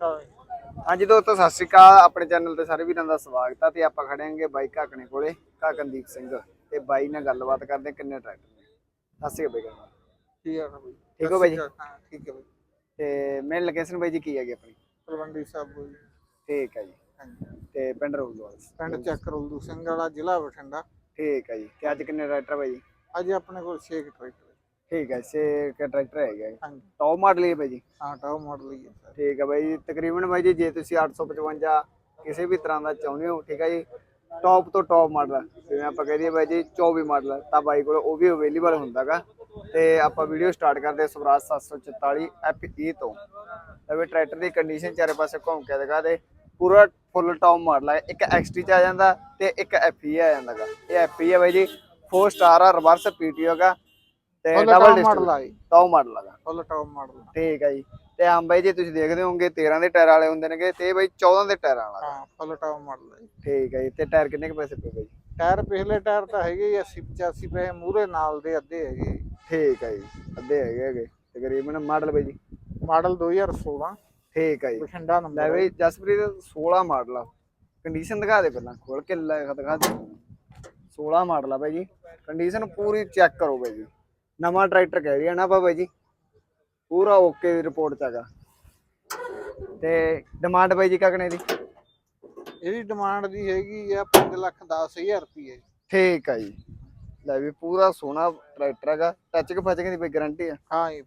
ਹਾਂਜੀ ਦੋਸਤੋ ਸਤਿ ਸ਼੍ਰੀ ਅਕਾਲ। ਆਪਣੇ ਚੈਨਲ ਤੇ ਸਾਰੇ ਵੀਰਾਂ ਦਾ ਸਵਾਗਤ ਆ ਤੇ ਆਪਾਂ ਖੜੇ ਆਂਗੇ ਬਾਈ ਕਾਕਣੇ ਕੋਲੇ ਕਾਕਨਦੀਪ ਸਿੰਘ। ਤੇ ਬਾਈ ਨਾਲ ਗੱਲਬਾਤ ਕਰਦੇ ਕਿੰਨੇ ਟਰੈਕਟਰ ਨੇ? ਸਤਿ ਸ਼੍ਰੀ ਅਕਾਲ ਬਾਈ ਠੀਕ ਹੈ ਬਈ। ਠੀਕ ਹੋ ਬਾਈ ਜੀ? ਹਾਂ ਠੀਕ ਹੈ ਬਈ। ਤੇ ਮੇਨ ਲੋਕੇਸ਼ਨ ਬਾਈ ਜੀ ਕੀ ਹੈਗੀ ਆਪਣੀ? ਤਲਵੰਡੀ ਸਾਹਿਬ ਬਈ ਠੀਕ ਹੈ ਜੀ। ਹਾਂਜੀ। ਤੇ ਪਿੰਡ ਰੋਲਵਾਲ ਪਿੰਡ ਚੱਕ ਰੁਲਦੂ ਸਿੰਘ ਵਾਲਾ ਜ਼ਿਲ੍ਹਾ ਬਠਿੰਡਾ। ਠੀਕ ਹੈ ਜੀ। ਤੇ ਅੱਜ ਕਿੰਨੇ ਟਰੈਕਟਰ ਬਾਈ ਜੀ? ਅੱਜ ਆਪਣੇ ਕੋਲ 6 ਟਰੈਕਟਰ। ਠੀਕ ਹੈ ਛੇ ਕੁ ਟਰੈਕਟਰ ਹੈਗੇ ਆ। ਹਾਂਜੀ। ਟੌਪ ਮਾਡਲ ਹੀ ਹੈ ਬਾਈ ਜੀ। ਹਾਂ ਟਾਪ ਮਾਡਲ ਹੀ ਹੈ ਸਰ। ਠੀਕ ਹੈ ਬਾਈ ਜੀ ਤਕਰੀਬਨ ਬਾਈ ਜੀ ਜੇ ਤੁਸੀਂ 855 ਕਿਸੇ ਵੀ ਤਰ੍ਹਾਂ ਦਾ ਚਾਹੁੰਦੇ ਹੋ ਠੀਕ ਹੈ ਜੀ ਟੌਪ ਤੋਂ ਟੌਪ ਮਾਡਲ ਜਿਵੇਂ ਆਪਾਂ ਕਹਿ ਦਈਏ ਬਾਈ ਜੀ 24 ਮਾਡਲ ਤਾਂ ਬਾਈ ਕੋਲ ਉਹ ਵੀ ਅਵੇਲੇਬਲ ਹੁੰਦਾਗਾ ਤੇ ਆਪਾਂ ਵੀਡੀਓ ਸਟਾਰਟ ਕਰਦੇ ਹਾਂ ਸਵਰਾਜ 744 FE ਤੋਂ। ਤਾਂ ਵੀ ਟਰੈਕਟਰ ਦੀ ਕੰਡੀਸ਼ਨ ਚਾਰੇ ਪਾਸੇ ਘੁੰਮ ਕੇ ਦਿਖਾ ਦੇ। ਪੂਰਾ ਫੁੱਲ ਟੌਪ ਮਾਡਲ ਹੈ ਇੱਕ XT ਚ ਆ ਜਾਂਦਾ ਤੇ ਇੱਕ FE ਆ ਜਾਂਦਾਗਾ ਇਹ FE ਹੈ ਬਾਈ ਜੀ 4 ਸਟਾਰ ਆ ਰਿਵਰਸ PTO ਗਾ। ਤੇ ਫੁੱਲ ਡਬਲ ਟਾਪ ਡਿਸਟ ਮਾਡਲ ਆਈ ਟੌਪ ਮਾਡਲ ਹੈਗਾ ਫੁੱਲ ਟਾਪ ਮਾਡਲ ਠੀਕ ਹੈ ਜੀ। ਤੇ ਆਮ ਬਾਈ ਜੀ ਤੁਸੀਂ ਦੇਖਦੇ ਹੋਵੋਗੇ 13 ਦੇ ਟਾਇਰ ਵਾਲੇ ਹੁੰਦੇ ਨੇਗੇ ਤੇ ਇਹ ਬਾਈ 14 ਦੇ ਟਾਇਰਾਂ ਵਾਲਾ। ਹਾਂ ਫੁੱਲ ਟਾਪ ਮਾਡਲ ਆਈ ਠੀਕ ਹੈ ਜੀ ਤੇ ਟਾਇਰ ਕਿੰਨੇ ਕੁ ਪੈਸੇ ਪਏ ਬਾਈ? ਟਾਇਰ ਪਿਛਲੇ ਟਾਇਰ ਤਾਂ ਹੈਗੇ ਹੀ 80 85 ਪੈਸੇ ਮੂਰੇ ਨਾਲ ਦੇ ਅੱਧੇ ਹੈਗੇ ਠੀਕ ਹੈ ਜੀ ਅੱਧੇ ਹੈਗੇ ਹੈਗੇ ਤਕਰੀਬਨ ਮਾਡਲ ਬਾਈ ਜੀ। ਮਾਡਲ 2016 ਠੀਕ ਹੈ ਜੀ। ਬਠਿੰਡਾ ਲੈ ਨੰਬਰ ਬਈ ਜਸਪ੍ਰੀਤ 16 ਮਾਡਲ ਆ। ਕੰਡੀਸ਼ਨ ਦਿਖਾ ਦੇ ਪਹਿਲਾਂ ਖੋਲ ਕੇ ਲੈ ਦਿਖਾ ਦੇ। 16 ਮਾਡਲ ਆ ਬਾਈ ਜੀ। ਕੰਡੀਸ਼ਨ ਪੂਰੀ ਚੈੱਕ ਕਰੋ ਬਾਈ ਜੀ। ਨਵਾਂ ਟਰੈਕਟਰ ਕਹਿ ਰਿਹਾ ਨਾ ਬਾਈ ਜੀ। ਪੂਰਾ ਓਕੇ ਦੀ ਰਿਪੋਰਟ ਚ ਹੈਗਾ। ਤੇ ਡਿਮਾਂਡ ਬਾਈ ਜੀ ਕਕਣੇ ਦੀ? ਇਹਦੀ ਡਿਮਾਂਡ ਦੀ ਹੈਗੀ ਆ 5 ਲੱਖ 10000 ਰੁਪਏ ਠੀਕ ਆ ਜੀ। ਲੈ ਵੀ ਪੂਰਾ ਸੋਹਣਾ ਟਰੈਕਟਰ ਹੈਗਾ। ਟੱਚ ਕੇ ਫਚ ਦੀ ਬਈ ਗਾਰੰਟੀ ਆ? ਹਾਂ ਜੀ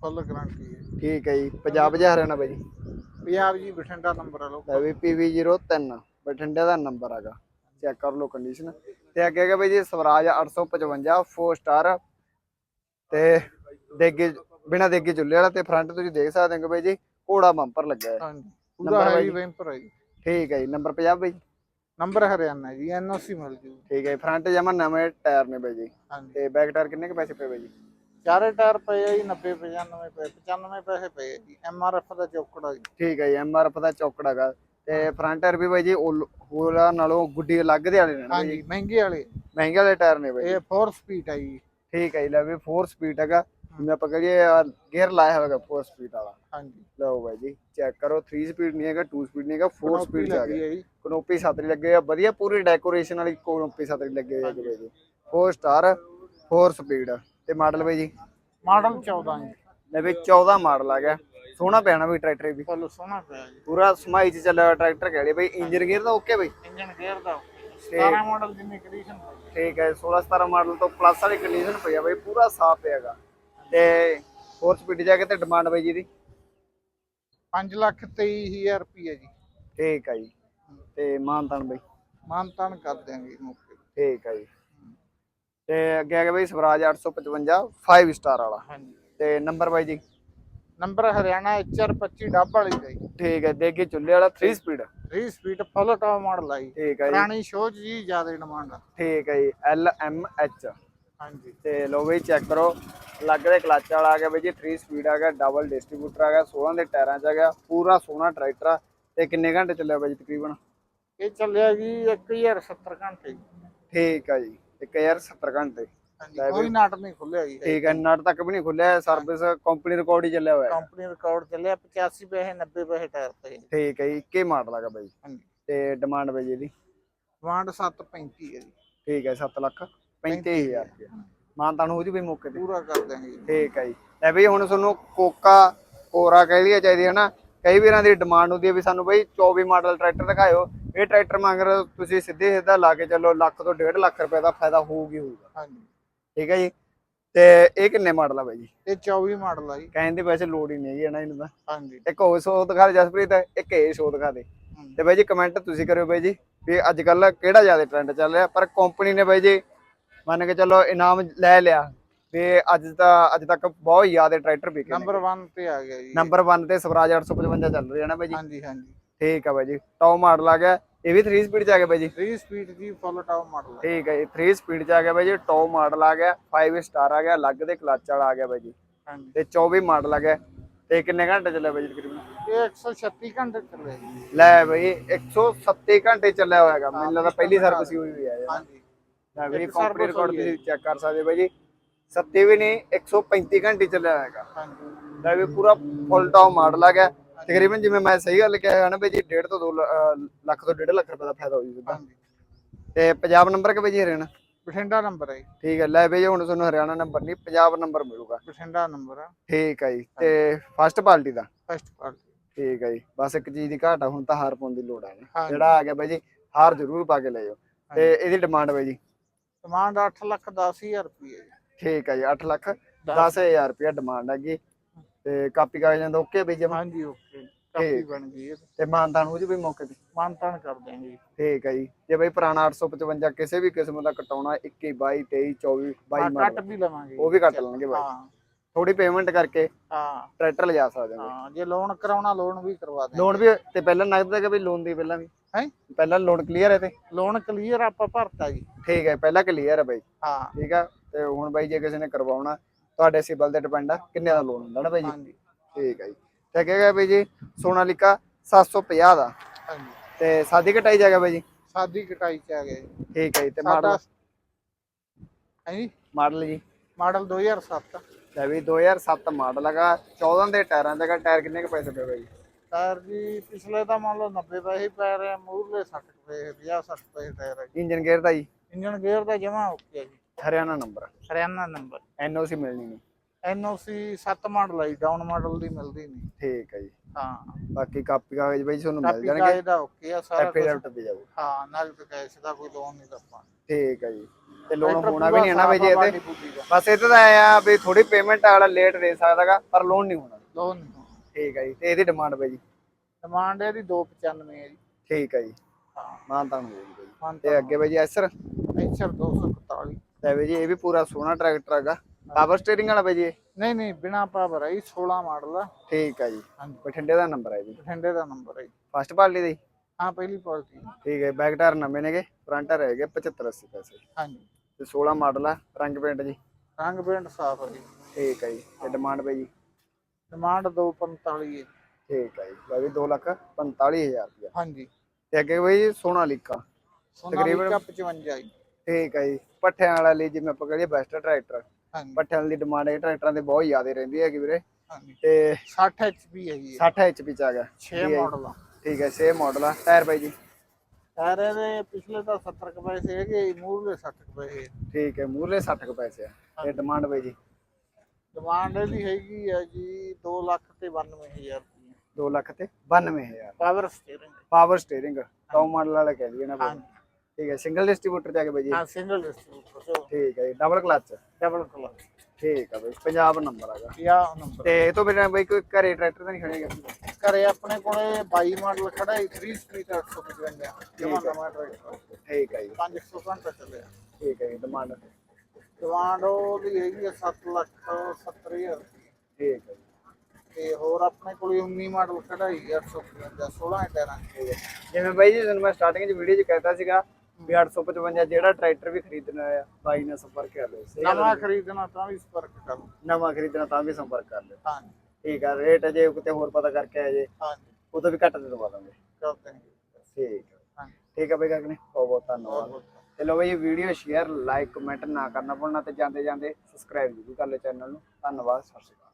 ਫੁੱਲ ਗਾਰੰਟੀ ਹੈ ਠੀਕ ਹੈ ਜੀ। ਪੰਜਾਬ ਜਾਂ ਹਰਿਆਣਾ ਬਾਈ ਜੀ। ਪੰਜਾਬ ਜੀ ਬਠਿੰਡਾ ਨੰਬਰ ਆ ਲਓ ਲੈ ਵੀ PV03 ਬਠਿੰਡੇ ਦਾ ਨੰਬਰ ਹੈਗਾ। ਚੈੱਕ ਕਰ ਲਓ ਕੰਡੀਸ਼ਨ ਤੇ ਅੱਗੇ ਹੈਗਾ ਬਾਈ ਜੀ ਸਵਰਾਜ 855 4 ਸਟਾਰ ਤੇ ਦੇਗੇ ਬਿਨਾ ਦੇਗੇ ਚੁੱਲ੍ਹੇ ਵਾਲਾ ਤੇ ਫਰੰਟ ਤੁਸੀਂ ਦੇਖ ਸਕਦੇ ਹੋ ਬਾਈ ਜੀ ਘੋੜਾ ਬੰਪਰ ਲੱਗਾ ਹੈ ਹਾਂਜੀ। ਪੂਰਾ ਨੰਬਰ ਹੈਵੀ ਬਾਈ? ਵੈਂਪਰ ਹੈ ਜੀ। ਠੀਕ ਹੈ ਜੀ। ਨੰਬਰ 50 ਬਾਈ। ਜੀ। ਨੰਬਰ ਹਰਿਆਣਾ ਜੀ ਐਨਓਸੀ ਮਿਲ ਜੂ। ਠੀਕ ਹੈ ਫਰੰਟ ਜਮਾ ਨਵੇਂ ਟਾਇਰ ਨੇ ਬਾਈ ਜੀ। ਤੇ ਬੈਕ ਟਾਇਰ ਕਿੰਨੇ ਕੁ ਪੈਸੇ ਪਏ ਬਾਈ ਜੀ? ਚਾਰੇ ਟਾਇਰ ਪਏ ਆ ਜੀ 90 95 ਪਏ। 95 ਪੈਸੇ ਪਏ ਆ ਜੀ। ਐਮਆਰਐਫ ਦਾ ਚੌਕੜਾ ਜੀ। ਠੀਕ ਹੈ ਜੀ। ਐਮਆਰਐਫ ਦਾ ਚੌਕੜਾ ਹੈਗਾ ਤੇ ਫਰੰਟ ਟਾਇਰ ਵੀ ਬਾਈ ਜੀ ਹੋਰਾਂ ਨਾਲੋਂ ਗੁੱਡੀ ਅਲੱਗ ਦੇ ਵਾਲੇ ਨੇ ਹਾਂਜੀ ਮਹਿੰਗੇ ਵਾਲੇ। ਮਹਿੰਗੇ ਵਾਲੇ ਟਾਇਰ ਨੇ ਬਾਈ। ਇਹ 4 ਸਪੀਡ ਹੈ ਜੀ। ਠੀਕ ਹੈ ਜੀ ਲੈ ਵੀ 4 ਸਪੀਡ ਹੈਗਾ। ਜਿਵੇਂ ਆਪਾਂ ਕਹੀਏ ਗੇਅਰ ਲਾਇਆ ਹੋਵੇਗਾ 4 ਸਪੀਡ ਵਾਲਾ। ਹਾਂਜੀ। ਲਓ ਬਾਈ ਜੀ ਚੈੱਕ ਕਰੋ 3 ਸਪੀਡ ਨਹੀਂ ਹੈਗਾ 2 ਸਪੀਡ ਨਹੀਂ ਹੈਗਾ 4 ਸਪੀਡ ਆ ਗਿਆ। ਕਨੋਪੀ ਛਤਰੀ ਲੱਗੇ ਆ ਵਧੀਆ ਪੂਰੀ ਡੈਕੋਰੇਸ਼ਨ ਵਾਲੀ ਕਨੋਪੀ ਛਤਰੀ ਲੱਗੇ ਹੋਏ ਬਾਈ ਜੀ। 4 ਸਟਾਰ 4 ਸਪੀਡ ਤੇ ਮਾਡਲ ਬਾਈ ਜੀ? ਮਾਡਲ 14 ਜੀ। ਲੈ ਵੀ 14 ਮਾਡਲ ਆ ਗਿਆ। ਸੋਹਣਾ ਪੈਣਾ ਵੀ ਟਰੈਕਟਰ ਵੀ? ਫੁੱਲ ਸੋਹਣਾ ਪਿਆ ਜੀ। ਪੂਰਾ ਸਮਾਈ ਚ ਚੱਲਿਆ ਟਰੈਕਟਰ ਕਹਿ ਬਾਈ ਇੰਜਨ ਗੇਅਰ ਦਾ ਓਕੇ ਬਾਈ? ਇੰਜਨ ਗੇਅਰ ਦਾ 17 ਮਾਡਲ ਜਿੰਨੀ ਕੰਡੀਸ਼ਨ ਠੀਕ ਹੈ 16 17 ਮਾਡਲ ਤੋਂ ਪਲੱਸ ਵਾਲੀ ਕੰਡੀਸ਼ਨ ਪਈ ਆ ਬਾਈ ਪੂਰਾ ਸਾਫ਼ ਪਿਆਗਾ ਤੇ 4 ਸਪੀਡ ਜਾ ਕੇ ਤੇ ਡਿਮਾਂਡ ਬਾਈ ਜੀ ਦੀ 5 ਲੱਖ 23000 ਰੁਪਏ ਜੀ। ਠੀਕ ਹੈ ਜੀ। ਤੇ ਮਾਨਤਨ ਬਾਈ? ਮਾਨਤਾਨ ਕਰ ਦਿਆਂਗੇ ਮੌਕੇ। ਠੀਕ ਹੈ ਜੀ। ਤੇ ਅੱਗੇ ਆ ਗਿਆ ਬਾਈ ਸਵਰਾਜ 855 5 ਸਟਾਰ ਵਾਲਾ। ਹਾਂਜੀ। ਤੇ ਨੰਬਰ ਬਾਈ ਜੀ? ਨੰਬਰ ਹਰਿਆਣਾ HR25 ਡੱਬ ਵਾਲੀ ਦਾ ਜੀ। ਠੀਕ ਹੈ ਦੇਗੇ ਚੁੱਲੇ ਵਾਲਾ 3 speed 3 speed full top model ਆ ਜੀ। ਠੀਕ ਹੈ ਜੀ। ਪੁਰਾਣੀ ਸ਼ੋਚ ਜੀ ਜ਼ਿਆਦਾ ਡਿਮਾਂਡ ਆ। ਠੀਕ ਹੈ ਜੀ ਐਲ ਐਮ ਐਚ। ਹਾਂਜੀ। ਤੇ ਲੋ ਬਈ ਚੈੱਕ ਕਰੋ ਅਲੱਗ ਦੇ ਕਲਚ ਵਾਲਾ ਆ ਗਿਆ ਬਈ ਜੀ 3 ਸਪੀਡ ਆ ਗਿਆ ਡਬਲ ਡਿਸਟ੍ਰੀਬਿਊਟਰ ਆ ਗਿਆ 16 ਦੇ ਟਾਇਰਾਂ 'ਚ ਆ ਗਿਆ ਪੂਰਾ ਸੋਹਣਾ ਟਰੈਕਟਰ ਆ। ਤੇ ਕਿੰਨੇ ਘੰਟੇ ਚੱਲਿਆ ਬਾਈ ਜੀ ਤਕਰੀਬਨ? ਇਹ ਚੱਲਿਆ ਜੀ 1070 ਘੰਟੇ। ਠੀਕ ਆ ਜੀ 1070 ਘੰਟੇ। ਹਾਂਜੀ ਕੋਈ ਨਾਟ ਨਹੀਂ ਖੁੱਲਿਆ ਜੀ ਠੀਕ ਹੈ ਨਟ ਤੱਕ ਵੀ ਨਹੀਂ ਖੁੱਲਿਆ ਸਰਵਿਸ ਕੰਪਨੀ ਰਿਕਾਰਡ ਹੀ ਚੱਲਿਆ ਹੋਇਆ। ਕੰਪਨੀ ਰਿਕਾਰਡ ਚੱਲਿਆ 85 ਪੈਸੇ 90 ਪੈਸੇ ਟਾਇਰ ਤੇ ਠੀਕ ਹੈ ਜੀ ਇੱਕੇ ਮਾਡਲ ਹੈਗਾ ਬਾਈ। ਹਾਂਜੀ। ਤੇ ਡਿਮਾਂਡ ਬਾਈ ਜੀ ਇਹਦੀ ਡਿਮਾਂਡ 735 ਹੈ ਜੀ। ਠੀਕ ਹੈ 7 ਲੱਖ 35000 ਰੁਪਏ। ਮਾਨਤਾਨ ਹੋ ਜੀ ਬਈ ਮੌਕੇ ਤੇ। ਪੂਰਾ ਕਰ ਦਾਂਗੇ ਠੀਕ ਹੈ ਜੀ। ਲੈ ਬਈ ਹੁਣ ਤੁਹਾਨੂੰ ਕੋਕਾ ਕੋਰਾ ਕਹਿ ਲਈਏ ਚਾਹੀਦੀ ਹੈ ਨਾ ਕਈ ਵੀਰਾਂ ਦੀ ਡਿਮਾਂਡ ਹੁੰਦੀ ਹੈ ਵੀ ਸਾਨੂੰ ਬਈ 24 ਮਾਡਲ ਟਰੈਕਟਰ ਦਿਖਾਇਓ। ਇਹ ਟਰੈਕਟਰ ਮੰਗਰ ਤੁਸੀਂ ਸਿੱਧੇ ਸਿੱਧਾ ਲਾ ਕੇ ਚੱਲੋ ਲੱਖ ਤੋਂ 1.5 ਲੱਖ ਰੁਪਏ ਦਾ ਫਾਇਦਾ ਹੋਊਗੀ ਹੋਊਗਾ। ਹਾਂਜੀ। ਠੀਕ ਹੈ ਜੀ? ਤੇ ਇਹ ਕਿੰਨੇ ਮਾਡਲ ਆ ਬਾਈ ਜੀ? ਇਹ 24 ਮਾਡਲ ਆ ਜੀ। ਕਹਿਣ ਦੀ ਵੈਸੇ ਲੋੜ ਹੀ ਨਹੀਂ ਹੈਗੀ ਨਾ ਇਹਨਾਂ ਦਾ ਹਾਂਜੀ। ਇੱਕ ਹੋਰ ਸੋ ਦਿਖਾ ਦੇ ਜਸਪ੍ਰੀਤ ਇੱਕ ਇਹ ਸੋ ਦਿਖਾ ਦੇ। ਤੇ ਬਾਈ ਜੀ ਕਮੈਂਟ ਤੁਸੀਂ ਕਰਿਓ ਬਾਈ ਜੀ ਵੀ ਅੱਜ ਕੱਲ ਕਿਹੜਾ ਜ਼ਿਆਦਾ ਟ੍ਰੈਂਡ ਚੱਲ ਰਿਹਾ। ਪਰ ਕੰਪਨੀ ਨੇ ਬਾਈ ਜੀ ਮੰਨ ਕੇ ਚੱਲੋ ਇਨਾਮ ਲੈ ਲਿਆ ਤੇ ਅੱਜ ਤਾਂ ਅੱਜ ਤੱਕ ਬਹੁਤ ਜ਼ਿਆਦਾ ਟਰੈਕਟਰ ਵਿਕੇ ਨੰਬਰ 1 ਤੇ ਆ ਗਿਆ ਜੀ। ਨੰਬਰ 1 ਤੇ ਸਵਰਾਜ 855 ਚੱਲ ਰਿਹਾ ਨਾ ਬਾਈ ਜੀ। ਹਾਂਜੀ ਹਾਂਜੀ। ਠੀਕ ਆ ਬਾਈ ਜੀ ਟੌਪ ਮਾਡਲ ਆ ਗਿਆ। ਇਹ ਵੀ 3 ਸਪੀਡ ਚ ਆ ਗਿਆ ਬਾਈ ਜੀ। 3 ਸਪੀਡ ਜੀ ਫੁੱਲ ਟਾਪ ਮਾਡਲ ਠੀਕ ਹੈ ਜੀ 3 ਸਪੀਡ ਚ ਆ ਗਿਆ ਬਾਈ ਜੀ ਟੌਪ ਮਾਡਲ ਆ ਗਿਆ 5 ਸਟਾਰ ਆ ਗਿਆ ਅਲੱਗ ਦੇ ਕਲਚ ਵਾਲਾ ਆ ਗਿਆ ਬਾਈ ਜੀ। ਹਾਂਜੀ। ਤੇ 24 ਮਾਡਲ ਆ ਗਿਆ ਤੇ ਕਿੰਨੇ ਘੰਟੇ ਚੱਲਿਆ ਬਾਈ ਜੀ ਤਕਰੀਬਨ? ਇਹ 136 ਘੰਟੇ ਚੱਲਿਆ ਜੀ। ਲੈ ਬਈ 137 ਘੰਟੇ ਚੱਲਿਆ ਹੋਇਆ ਹੈਗਾ ਮੈਨੂੰ ਲੱਗਦਾ ਪਹਿਲੀ ਸਰਵਿਸ ਹੀ ਹੋਈ ਹੋਈ ਹੈ ਹਾਂਜੀ। ਲੈ ਬਈ ਕੰਪਨੀ ਰਿਕਾਰਡ। ਤੁਸੀਂ ਚੈੱਕ ਕਰ ਸਕਦੇ ਬਾਈ ਜੀ। 70 ਵੀ ਨਹੀਂ 135 ਘੰਟੇ ਚੱਲਿਆ ਹੋਇਆ ਹੈਗਾ ਹਾਂਜੀ। ਲੈ ਵੀ ਪੂਰਾ ਫੁੱਲ ਟਾਪ ਮਾਡਲ ਆ ਗਿਆ। ਤਕਰੀਬਨ ਜਿਵੇਂ ਮੈਂ ਸਹੀ ਗੱਲ ਕਿਹਾ ਨਾ ਬਈ ਜੀ 1.5 ਤੋਂ 2 ਲੱਖ ਤੋਂ 1.5 ਲੱਖ ਰੁਪਏ ਦਾ ਫਾਇਦਾ ਹੋ ਜੂ ਸਿੱਧਾ ਤੇ ਪੰਜਾਬ ਨੰਬਰ ਕਿ ਬਈ ਜੀ ਹਰਿਆਣਾ? ਬਠਿੰਡਾ ਨੰਬਰ ਹੈ ਜੀ, ਠੀਕ ਹੈ ਲੈ ਬਈ ਜੀ, ਹੁਣ ਤੁਹਾਨੂੰ ਹਰਿਆਣਾ ਨੰਬਰ ਨਹੀਂ ਪੰਜਾਬ ਨੰਬਰ ਮਿਲੂਗਾ। ਬਠਿੰਡਾ ਨੰਬਰ ਆ। ਠੀਕ ਹੈ ਜੀ ਤੇ ਫਸਟ ਪਾਰਟੀ ਦਾ? First party. ਠੀਕ ਹੈ ਜੀ ਬਸ ਇੱਕ ਚੀਜ਼ ਦੀ ਘਾਟ ਆ ਹੁਣ ਤਾਂ ਹਾਰ ਪਾਉਣ ਦੀ ਲੋੜ ਹੈ ਹਾਂਜੀ। ਜਿਹੜਾ ਆ ਗਿਆ ਬਾਈ ਜੀ ਹਾਰ ਜ਼ਰੂਰ ਪਾ ਕੇ ਲੈ ਜਾਓ। ਤੇ ਇਹਦੀ ਡਿਮਾਂਡ ਬਾਈ ਜੀ? ਡਿਮਾਂਡ 8 ਲੱਖ 10000 ਰੁਪਏ ਜੀ। ਠੀਕ ਹੈ ਜੀ 8 ਲੱਖ ਦਸ। 10000 ਰੁਪਏ ਡਿਮਾਂਡ ਹੈਗੀ। ਤੇ ਕਾਪੀ ਕਾਗਜ਼ਾਂ ਦਾ ਓਕੇ ਬਈ ਜਮਾ ਹਾਂਜੀ ਓਕੇ ਕਾਪੀ ਠੀਕ। ਬਣ ਗਈ ਹੈ। ਤੇ ਮਾਨਤਾਨ ਹੋ ਜੂ ਬਈ ਮੌਕੇ ਤੇ। ਮਾਨਤਾਨ ਕਰ ਦਿਆਂਗੇ ਜੀ। ਠੀਕ ਹੈ ਜੀ। ਜੇ ਬਈ ਪੁਰਾਣਾ 855 ਕਿਸੇ ਵੀ ਕਿਸਮ ਦਾ ਕਟਾਉਣਾ 21 22 23 24 22 ਹਾਂ ਕੱਟ ਮਾਡਲ ਵੀ ਲਵਾਂਗੇ ਉਹ ਵੀ ਕੱਟ ਲੈਣਗੇ ਬਾਈ। ਹਾਂ। ਥੋੜੀ ਪੇਮੈਂਟ ਕਰਕੇ ਹਾਂ। ਟਰੈਕਟਰ ਲਿਜਾ ਸਕਦੇ ਹੋ ਹਾਂ ਜੇ ਲੋਨ ਕਰਾਉਣਾ ਲੋਨ ਵੀ ਕਰਵਾ ਦੇ ਲੋਨ ਵੀ ਤੇ ਪਹਿਲਾਂ ਨਗਦ ਦਾ ਕਿ ਬਈ ਲੋਨ ਦੀ ਪਹਿਲਾਂ ਵੀ। ਹੈ? ਪਹਿਲਾਂ ਲੋਨ ਕਲੀਅਰ ਹੈ ਤੇ। ਲੋਨ ਕਲੀਅਰ ਆਪਾਂ ਭਰਤਾ ਜੀ। ਠੀਕ ਹੈ ਪਹਿਲਾਂ ਕਲੀਅਰ ਹੈ ਬਾਈ। ਹਾਂ। ਠੀਕ ਆ ਤੇ ਹੁਣ ਬਾਈ ਜੇ ਕਿਸੇ ਨੇ ਕਰਵਾਉਣਾ ਤੁਹਾਡੇ ਸਿਬਲ ਤੇ ਡਿਪੈਂਡ ਆ ਕਿੰਨੇ ਦਾ ਲੋਨ ਹੁੰਦਾ ਨਾ ਬਾਈ ਜੀ। ਠੀਕ ਹੈ ਜੀ। ਤੇ ਅੱਗੇ ਹੈਗਾ ਬਾਈ ਜੀ ਸੋਨਾਲੀਕਾ 750 ਦਾ। ਹਾਂਜੀ। ਤੇ ਸਾਦੀ ਕਟਾਈ ਜਾਗਾ ਬਾਈ ਜੀ? ਸਾਦੀ ਕਟਾਈ ਚ ਆ ਠੀਕ ਹੈ ਜੀ ਤੇ ਮਾਡਲ? ਹੈ ਜੀ? ਮਾਡਲ ਜੀ? ਮਾਡਲ 2007 ਲੈ ਵੀ 2007 ਮਾਡਲ ਹੈਗਾ। 14 ਦੇ ਟਾਇਰਾਂ ਦਾ ਟਾਇਰ ਕਿੰਨੇ ਕੁ ਪੈਸੇ ਪਏ ਬਾਈ ਟਾਇਰ ਜੀ ਪਿਛਲੇ ਤਾਂ ਮੰਨ ਲਓ 90 ਪੈਸੇ ਪੈ ਰਹੇ ਮੂਰਲੇ 60 ਪੈਸੇ 50 60 ਪੈਸੇ ਟਾਇਰ ਹੈ ਇੰਜਨ ਗੇਅਰ ਦਾ ਜੀ? ਇੰਜਨ ਗੇਅਰ ਦਾ ਜਮਾ ਓਕੇ ਹੈ ਜੀ। Haryana number. Haryana number. NOC ਮਿਲਣੀ ਨਹੀਂ। ਐਨਓਸੀ 7 ਮਾਡਲ ਹੈ ਡਾਊਨ ਮਾਡਲ ਦੀ ਮਿਲਦੀ ਨਹੀਂ। ਠੀਕ ਹੈ ਜੀ। ਹਾਂ। ਬਾਕੀ ਕਾਪੀ ਕਾਗਜ਼ ਬਾਈ ਤੁਹਾਨੂੰ ਮਿਲ ਕਾਪੀ ਜਾਣਗੇ। ਕਾਇ ਦਾ ਓਕੇ ਆ ਸਾਰਾ। ਐਫੀਡੈਵਿਟ ਤੇ ਜਾਊ। ਹਾਂ ਨਗਦ ਕੈਸ਼ ਦਾ ਕੋਈ ਲੋਨ ਨਹੀਂ ਲੱਪਾਂ ਠੀਕ ਹੈ ਜੀ। ਤੇ ਲੋਨ ਹੋਣਾ ਵੀ ਨਹੀਂ ਹੈ ਨਾ ਬਾਈ ਜੀ ਇਹਦੇ। ਬਸ ਇਹ ਤਾਂ ਆ ਵੀ ਥੋੜੀ ਪੇਮੈਂਟ ਵਾਲਾ ਲੇਟ ਦੇ ਸਕਦਾਗਾ ਪਰ ਲੋਨ ਨਹੀਂ ਹੋਣਾ। ਲੋਨ ਨਹੀਂ ਹੋਣਾ। ਠੀਕ ਹੈ ਜੀ ਤੇ ਇਹਦੀ ਡਿਮਾਂਡ ਬਾਈ ਜੀ। ਡਿਮਾਂਡ ਇਹਦੀ 295 ਹੈ ਜੀ। ਠੀਕ ਹੈ ਜੀ। ਹਾਂ। ਮਾਨਤਾਨ ਹੋ ਜਾਊਗਾ ਜੀ ਮਨ ਤੇ ਅੱਗੇ ਬਾਈ ਜੀ ਐਸਰ? ਐਕਸਰ 241 ਤੇ ਬਾਈ ਜੀ ਇਹ ਵੀ ਪੂਰਾ ਸੋਹਣਾ ਟਰੈਕਟਰ ਹੈਗਾ। ਪਾਵਰ ਸਟੀਅਰਿੰਗ ਵਾਲਾ ਬਾਈ ਜੀ? ਨਹੀਂ ਨਹੀਂ ਬਿਨਾ ਪਾਵਰ ਹੈ 16 ਮਾਡਲ ਆ। ਠੀਕ ਹੈ ਜੀ। ਹਾਂਜੀ। ਬਠਿੰਡੇ ਦਾ ਨੰਬਰ ਹੈ ਜੀ। ਬਠਿੰਡੇ ਦਾ ਨੰਬਰ ਹੈ ਫਸਟ ਪਾਰਟੀ ਦਾ ਜੀ? ਹਾਂ ਪਹਿਲੀ ਪਾਰਟੀ ਠੀਕ ਹੈ ਬੈਕ ਟਾਇਰ ਨਵੇਂ ਨੇਗੇ ਫਰੰਟ ਟਾਇਰ ਹੈਗੇ 75 80 ਪੈਸੇ। ਹਾਂਜੀ। ਤੇ 16 ਮਾਡਲ ਆ ਰੰਗ ਪੇਂਟ ਜੀ। ਰੰਗ ਪੇਂਟ ਸਾਫ਼ ਹੈ ਜੀ। ਠੀਕ ਹੈ ਜੀ ਤੇ ਡਿਮਾਂਡ ਬਾਈ ਜੀ? ਡਿਮਾਂਡ 245 ਹੈ ਠੀਕ ਹੈ ਜੀ ਬਾਈ 2 ਲੱਖ 45000 ਰੁਪਇਆ। ਹਾਂਜੀ। ਤੇ ਅੱਗੇ ਜੀ ਸੋਨਾ ਲੀਕਾ ਸੋਨਾਲੀਕਾ 55 ਜੀ। ਠੀਕ ਹੈ ਜੀ। ਪੱਠਿਆਂ ਵਾਲਾ ਲਈ ਜਿਵੇਂ ਆਪਾਂ ਕਹੀਏ ਬੈਸਟ ਟਰੈਕਟਰ ਹਾਂਜੀ। ਪੱਠਿਆਂ ਦੀ ਡਿਮਾਂਡ ਇਹ ਟਰੈਕਟਰਾਂ ਤੇ ਬਹੁਤ ਜ਼ਿਆਦਾ ਰਹਿੰਦੀ ਹੈਗੀ ਵੀਰੇ। ਹਾਂਜੀ। ਤੇ 60 HP ਹੈ ਜੀ 60 HP ਚ ਆ ਗਿਆ। 6 ਮਾਡਲ ਆ। ਠੀਕ ਹੈ ਸੇਮ ਮਾਡਲ ਆ। ਟਾਇਰ ਬਾਈ ਜੀ? ਟਾਇਰ ਇਹਦੇ ਪਿਛਲੇ ਤਾਂ 70 ਕੁ ਪੈਸੇ ਹੈਗੇ ਮੂਰਲੇ 60 ਕੁ ਪੈਸੇ। ਠੀਕ ਹੈ ਮੂਰਲੇ 60 ਕੁ ਪੈਸੇ ਆ। ਤੇ ਡਿਮਾਂਡ ਬਾਈ ਜੀ? ਡਿਮਾਂਡ ਇਹਦੀ ਹੈਗੀ ਆ ਜੀ 2 ਲੱਖ ਤੇ 92000 ਰੁਪਏ 2 ਲੱਖ ਤੇ 92000 power steering power steering top model ਵਾਲਾ ਕਹਿ ਲਈਏ ਨਾ ਬਾਈ ਹਾਂਜੀ ਠੀਕ ਹੈ ਸਿੰਗਲ ਡਿਸਟ੍ਰੀਬਿਊਟਰ ਤੇ ਆ ਕੇ ਬਾਈ ਜੀ। ਹਾਂ ਸਿੰਗਲ ਡਿਸਟ੍ਰੀਬਿਊਟਰ ਠੀਕ ਹੈ ਜੀ ਡਬਲ ਕਲਚ ਡਬਲ ਕਲਰ ਠੀਕ ਹੈ ਬਾਈ ਪੰਜਾਬ ਨੰਬਰ ਹੈਗਾ ਯਾ ਨੰਬਰ? ਤੇ ਇਹ ਤੋਂ ਬਿਨਾਂ ਬਾਈ ਕੋਈ ਘਰੇ ਟਰੈਕਟਰ ਤਾਂ ਨਹੀਂ ਖੜੇਗਾ ਘਰੇ ਆਪਣੇ ਕੋਲੇ 22 ਮਾਡਲ ਖੜਾ ਹੈ 3 ਸਪੀਡ 855 ਜਮਾ ਨਵਾਂ ਟਰੈਕਟਰ। ਠੀਕ ਹੈ ਜੀ। 500 ਘੰਟਾ ਚੱਲਿਆ। ਠੀਕ ਹੈ ਜੀ ਡਿਮਾਂਡ ਡਿਮਾਂਡ ਉਹਦੀ ਹੈਗੀ ਆ 7 ਲੱਖ 70000 ਰੁਪਏ ਠੀਕ ਹੈ ਜੀ। ਤੇ ਹੋਰ ਆਪਣੇ ਕੋਲੇ 19 ਮਾਡਲ ਖੜਾ ਹੈ 855 16 ਟਾਇਰਾਂ ਦੀ। ਜਿਵੇਂ ਬਾਈ ਜੀ ਤੁਹਾਨੂੰ ਮੈਂ ਸਟਾਰਟਿੰਗ 'ਚ ਵੀਡੀਓ 'ਚ ਕਹਿਤਾ ਸੀਗਾ ਵੀ 855 ਜਿਹੜਾ ਟਰੈਕਟਰ ਵੀ ਖਰੀਦਣਾ ਆ ਬਾਈ ਨਾਲ ਸੰਪਰਕ ਕਰ ਲਿਓ ਸਹੀ ਗੱਲ ਹੈ। ਨਵਾਂ ਖਰੀਦਣਾ ਤਾਂ ਵੀ ਸੰਪਰਕ ਕਰ ਲਓ। ਨਵਾਂ ਖਰੀਦਣਾ ਤਾਂ ਵੀ ਸੰਪਰਕ ਕਰ ਲਿਓ ਹਾਂਜੀ। ਠੀਕ ਆ ਰੇਟ ਜੇ ਕਿਤੇ ਹੋਰ ਪਤਾ ਕਰਕੇ ਆ ਜੇ। ਹਾਂਜੀ। ਉਹ ਤੋਂ ਵੀ ਘੱਟ ਦੇ ਦਵਾ ਦਾਂਗੇ। ਕਰਦੇ ਹਾਂ ਠੀਕ ਹੈ ਹਾਂਜੀ। ਠੀਕ ਹੈ ਬਾਈ ਕਾਕਨੇ ਬਹੁਤ ਬਹੁਤ ਬਹੁਤ ਧੰਨਵਾਦ ਬਹੁਤ ਬਾਈ ਵੀਡੀਓ ਸ਼ੇਅਰ ਲਾਈਕ ਕਮੈਂਟ ਨਾ ਕਰਨਾ ਭੁੱਲਣਾ ਤੇ ਜਾਂਦੇ ਜਾਂਦੇ ਸਬਸਕ੍ਰਾਈਬ ਜ਼ਰੂਰ ਕਰ ਲਿਓ ਚੈਨਲ ਨੂੰ। ਧੰਨਵਾਦ ਸਤਿ ਸ਼੍ਰੀ ਅਕਾਲ।